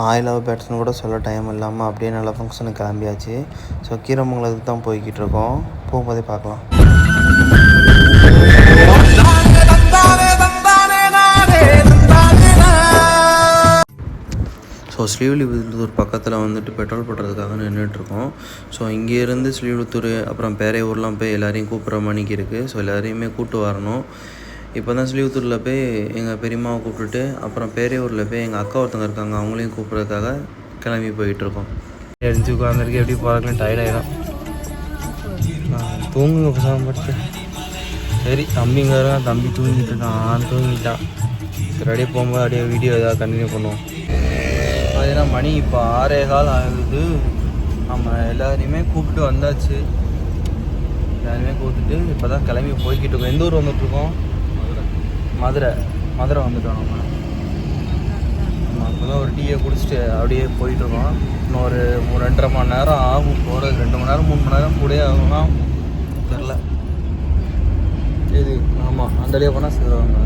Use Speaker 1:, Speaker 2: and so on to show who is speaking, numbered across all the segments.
Speaker 1: Oil love பேட்ஸ்னு கூட சொல்ல time இல்லாமல் அப்படியே நல்லா ஃபங்க்ஷனுக்கு கிளம்பியாச்சு. ஸோ கீரமங்கலத்துக்கு தான் போய்கிட்டு இருக்கோம். போகும்போதே பார்க்கலாம். ஸோ ஸ்ரீவில்லிபுத்தூர் பக்கத்தில் வந்துட்டு பெட்ரோல் போடுறதுக்காக நின்றுட்டுருக்கோம் ஸோ இங்கேருந்து ஸ்ரீவில்லிபுத்தூர் அப்புறம் பேரையூர்லாம் போய் எல்லோரையும் கூப்பிட்ற மணிக்கு இருக்குது ஸோ எல்லோரையுமே கூப்பிட்டு வரணும். இப்போ தான் ஸ்லீவத்தூரில் போய் எங்கள் பெரியம்மாவை கூப்பிட்டுட்டு அப்புறம் பேரையூரில் போய் எங்கள் அக்கா ஒருத்தங்க இருக்காங்க அவங்களையும் கூப்பிட்றதுக்காக கிளம்பி போயிட்டுருக்கோம் எழுந்து உட்காந்துருக்கு எப்படி போகிறாங்கன்னு டயர்டாயிடும் தூங்குங்க பசங்க பட்டு சரி தம்பிங்க தம்பி தூங்கிட்டு இருக்கான் தூங்கிட்டான் சரி அப்படியே போகும்போது அப்படியே வீடியோ ஏதாவது கண்டினியூ பண்ணுவோம். பார்த்தீங்கன்னா மணி இப்போ ஆறே கால் ஆகுது. நம்ம எல்லாரையுமே கூப்பிட்டு வந்தாச்சு. எல்லாருமே கூப்பிட்டுட்டு இப்போ தான் கிளம்பி போய்கிட்டு இருக்கோம். எந்த ஊர் வந்துட்டுருக்கோம் மதுரை மதுரை வந்துட்டோம் நம்ம. இப்போ தான் ஒரு டீயை குடிச்சிட்டு அப்படியே போயிட்டுருக்கோம். இன்னும் ஒரு மூணு ரெண்டரை மணி நேரம் ஆகும் போகிறது ரெண்டு மணி நேரம் மூணு மணி நேரம் கூட ஆகும்னா தெரில இது ஆமாம் அந்தளவு போனால் சேருவாங்க.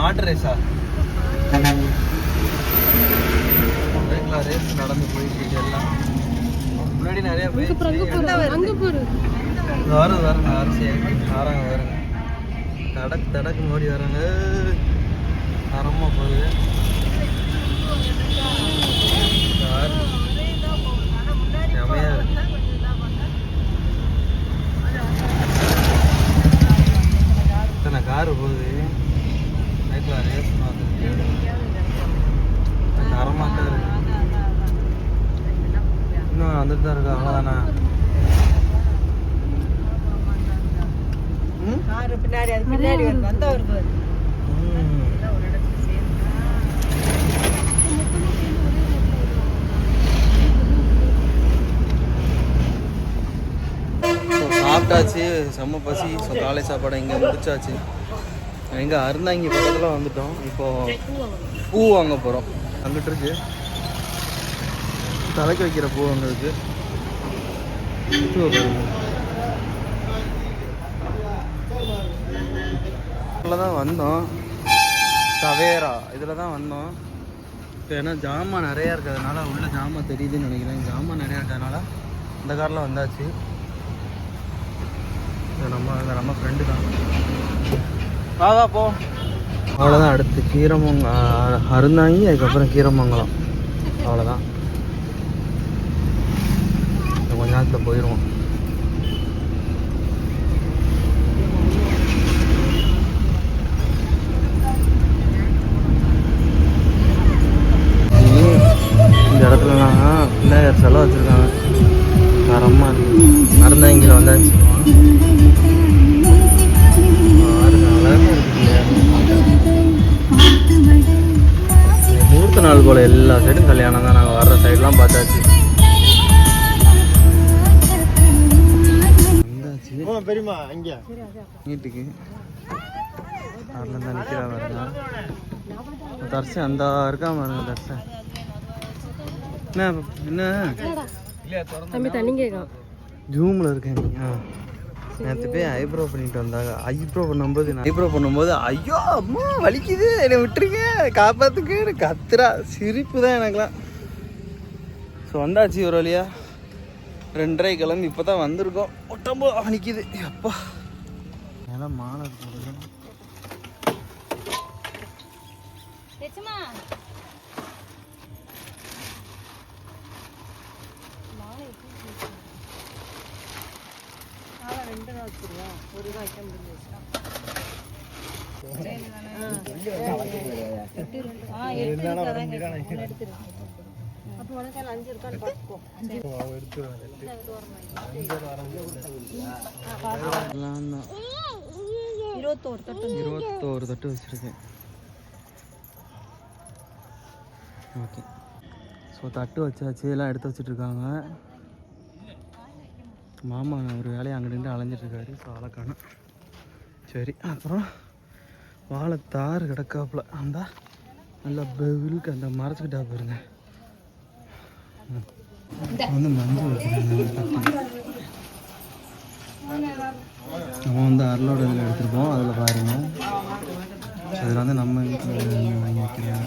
Speaker 1: மாட்டு ரேஸா ரேக்லா ரேஸ் நடந்து போயிட்டு எல்லாம். முன்னாடி நிறைய பேர் வரும் வரும் அரிசி வராங்க வருங்க தடக்கு தடக்கு ஓடி வராங்க. தரமா போகுது. காரு போகுது. நைட்டில் ரேஸ் தரமாக தான் இருக்கு. இன்னும் வந்துட்டு தான் இருக்கு அவ்வளோதானா
Speaker 2: பின்னாடி அது பின்னாடி வருது வந்தா வருது.
Speaker 1: ம். ஸோ சாப்பிட்டாச்சு செம்ம பசி. ஸோ காலை சாப்பாடு இங்கே முடிச்சாச்சு. எங்கே அருந்தாங்கி பக்கத்தில் வந்துட்டோம். இப்போ பூ வாங்க போகிறோம் அங்கிட்டு இருக்கு. தலைக்கு வைக்கிற பூ அங்கே இருக்கு. இதில் தான் வந்தோம். தவேரா இதில் தான் வந்தோம். இப்போ ஏன்னா ஜாமான் நிறையா இருக்கிறதுனால உள்ள ஜாமான் தெரியுதுன்னு நினைக்கிறேன். ஜாமான் நிறையா இருக்கிறதுனால இந்த காரில் வந்தாச்சு. நம்ம நம்ம ஃப்ரெண்டு தான். வாதா போ. அவ்வளோதான் அடுத்து கீரமங்க அருந்தாங்கி அதுக்கப்புறம் கீரமங்கலம். அவ்வளோதான் கொஞ்ச நேரத்தில் போயிடுவோம் இந்த இடத்துலலாம் விநாயகர் செலவு வச்சுருக்காங்க. தரமாக இருக்கு. மருந்தாங்கில் வந்தாச்சு. முகூர்த்த நாள் போல் எல்லா சைடும் கல்யாணம் தான். நாங்கள் வர்ற சைட்லாம் பார்த்தாச்சு.
Speaker 3: பெரியமா
Speaker 1: வீட்டுக்கு. காரில் தான் நிற்கிறா தர்சன் அந்த இருக்கா பாருங்க தர்சன் என்ன என்ன?
Speaker 2: தம்பி தண்ணி கேட்கும்
Speaker 1: ஜூமில் இருக்கேன் ஆ. நேற்று போய் ஐப்ரோ பண்ணிட்டு வந்தாங்க. ஐப்ரோ பண்ணும்போது ஐப்ரோ பண்ணும்போது ஐயோ அம்மா வலிக்குது. என்னை விட்டுருங்க. காப்பாத்துக்கு கத்துறா. சிரிப்பு தான் எனக்குலாம் ஸோ வந்தாச்சு ஒரு வழியா. ரெண்டரை கிளம்பி இப்போ தான் வந்திருக்கோம். ஒட்டம்போ வலிக்குது அப்பா. ஏன்னா மாலை போடுது
Speaker 2: ரெண்டு நாள் வச்சிருவோம் ஒரு ரூபா வைக்க முடிஞ்சு அப்போ உனக்கு அதில் அஞ்சு இருக்கான்னு பார்த்துக்கோ
Speaker 1: எல்லாம் தான்.
Speaker 2: இருபத்தோரு தட்டு
Speaker 1: இருபத்தோரு தட்டு வச்சுருக்கேன். ஓகே. ஸோ தட்டு வச்சாச்சு. எல்லாம் எடுத்து வச்சுட்டு இருக்காங்க. மாமா ஒரு வேலையை அங்கே நின்று அலைஞ்சிட்டு இருக்காரு ஸோ அழகான
Speaker 4: சரி அப்புறம் வாழைத்தார் கிடக்காப்புல. அந்த நல்லா பெவிலுக்கு அந்த மரத்துக்கிட்டா பாருங்க. வந்து மஞ்சள் நம்ம வந்து அருளோட இதில் எடுத்திருப்போம் அதில் பாருங்க. அதில் வந்து நம்ம வீட்டில் வாங்கி வைக்கிறாங்க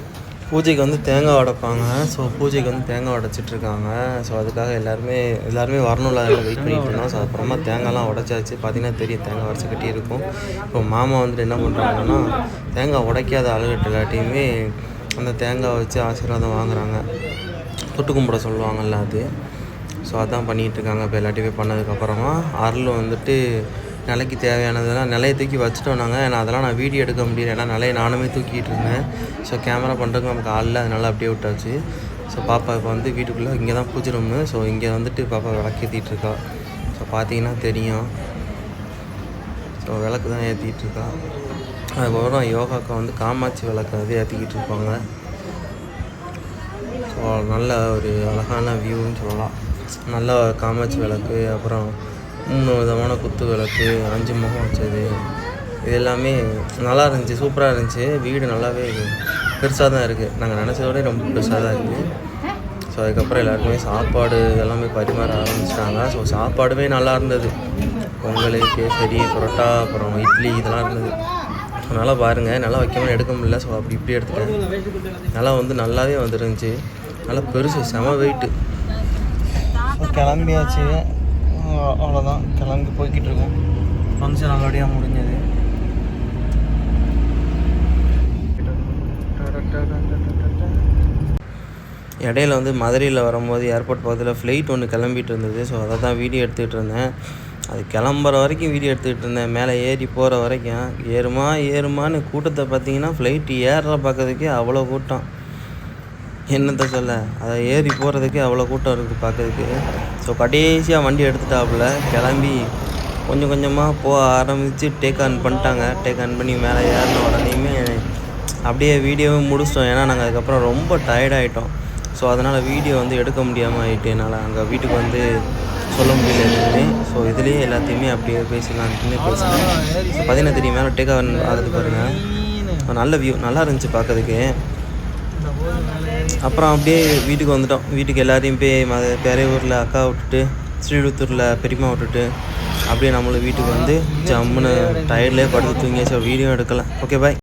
Speaker 4: பூஜைக்கு வந்து தேங்காய் உடைப்பாங்க. ஸோ பூஜைக்கு வந்து தேங்காய் உடைச்சிட்டு இருக்காங்க. ஸோ அதுக்காக எல்லாருமே எல்லாருமே வரணும்ல. அதில் வெயிட் பண்ணிட்டு இருந்தோம். ஸோ அப்புறமா தேங்காய்லாம் உடைச்சாச்சு. பார்த்தீங்கன்னா தெரியும் தேங்காய் உடச்சி கட்டி இருக்கும் இப்போ மாமா வந்துட்டு என்ன பண்ணுறாங்கன்னா தேங்காய் உடைக்காத ஆளுகிட்ட எல்லாத்தையுமே அந்த தேங்காய் வச்சு ஆசீர்வாதம் வாங்குறாங்க. தொட்டு கும்பிட சொல்லுவாங்கல்ல அது. ஸோ அதான் பண்ணிகிட்டு இருக்காங்க. இப்போ எல்லாத்தையுமே பண்ணதுக்கப்புறமா அருள் வந்துட்டு நிலைக்கு தேவையானதெல்லாம் நிலையை தூக்கி வச்சுட்டோம் நாங்கள் ஏன்னா அதெல்லாம் நான் வீடியோ எடுக்க முடியல. ஏன்னா நிலையை நானுமே தூக்கிட்டு இருந்தேன். ஸோ கேமரா பண்ணுறதுக்கு நமக்கு ஆளில் அதனால அப்படியே விட்டாச்சு. ஸோ பாப்பா இப்போ வந்து வீட்டுக்குள்ளே இங்கே தான் பூஜை ரூமு ஸோ இங்கே வந்துட்டு பாப்பா விளக்கேற்றிட்டு இருக்கா. ஸோ பார்த்தீங்கன்னா தெரியும். ஸோ விளக்கு தான் ஏற்றிட்டு இருக்கா. அதுக்கப்புறம் யோகாக்கு வந்து காமாட்சி விளக்கு வந்து ஏற்றிக்கிட்டு இருப்பாங்க. ஸோ நல்ல ஒரு அழகான வியூன்னு சொல்லலாம். நல்ல காமாட்சி விளக்கு. அப்புறம் மூணு விதமான குத்து விளக்கு அஞ்சு முகம் வச்சது. இது எல்லாமே நல்லா இருந்துச்சு சூப்பராக இருந்துச்சு. வீடு நல்லாவே பெருசாக தான் இருக்குது நாங்கள் நினச்சதோட ரொம்ப பெருசாக தான் இருக்குது ஸோ அதுக்கப்புறம் எல்லாருக்குமே சாப்பாடு எல்லாமே பரிமாற ஆரம்பிச்சிட்டாங்க. ஸோ சாப்பாடுமே நல்லா இருந்தது. பொங்கல் கேசரி புரோட்டா அப்புறம் இட்லி இதெல்லாம் இருந்தது. நல்லா பாருங்கள் நல்லா வைக்காமல் எடுக்க முடியல. ஸோ அப்படி இப்படி எடுத்துட்டேன். நல்லா வந்து நல்லாவே வந்துருந்துச்சு. நல்லா பெருசு செம வெயிட்டு கிளம்பியாச்சு. அவ்வளோதான் கிளம்பி போய்கிட்டு இருக்கோம். ஃபங்க்ஷன் நல்லபடியாக முடிஞ்சது. இடையில வந்து மதுரையில் வரும்போது ஏர்போர்ட் பக்கத்தில் ஃப்ளைட் ஒன்று கிளம்பிட்டு இருந்தது. ஸோ அதை தான் வீடியோ எடுத்துகிட்டு இருந்தேன். அது கிளம்புற வரைக்கும் வீடியோ எடுத்துக்கிட்டு இருந்தேன். மேலே ஏறி போகிற வரைக்கும். ஏறுமா ஏறுமான்னு கூட்டத்தை பார்த்தீங்கன்னா ஃப்ளைட் ஏறுற பார்க்கறதுக்கே அவ்வளோ கூட்டம். என்னத்த சொல்ல? அதை ஏறி போகிறதுக்கே அவ்வளோ கூட்டம் இருக்குது பார்க்கறதுக்கு. ஸோ கடைசியாக வண்டி எடுத்துட்டாப்புல கிளம்பி கொஞ்சம் கொஞ்சமாக போக ஆரம்பித்து டேக் ஆன் பண்ணிட்டாங்க. டேக் ஆன் பண்ணி மேலே ஏறின உடனேயுமே அப்படியே வீடியோவே முடிச்சிட்டோம். ஏன்னா நாங்கள் அதுக்கப்புறம் ரொம்ப டயர்டாகிட்டோம் ஸோ அதனால் வீடியோ வந்து எடுக்க முடியாமல் ஆகிட்டு என்னால் அங்கே வீட்டுக்கு வந்து சொல்ல முடியல எதுவுமே. ஸோ இதுலேயே எல்லாத்தையுமே அப்படியே பேசலான்னு பேசினேன். ஸோ பார்த்தீங்கன்னா தெரியும் மேலே டேக் ஆன் ஆகுது பாருங்கள் நல்ல வியூ நல்லா இருந்துச்சு பார்க்கறதுக்கு. அப்புறம் அப்படியே வீட்டுக்கு வந்துட்டோம். வீட்டுக்கு எல்லாரையும் போய் மத பெரையூரில் அக்கா விட்டுட்டு ஸ்ரீவிழுத்தூரில் பெரியம்மா விட்டுட்டு அப்படியே நம்மளும் வீட்டுக்கு வந்து ஜம்முன்னு டயர்ட்லேயே படுத்து தூங்கியாச்சு. வீடியோ எடுக்கலாம். Okay bye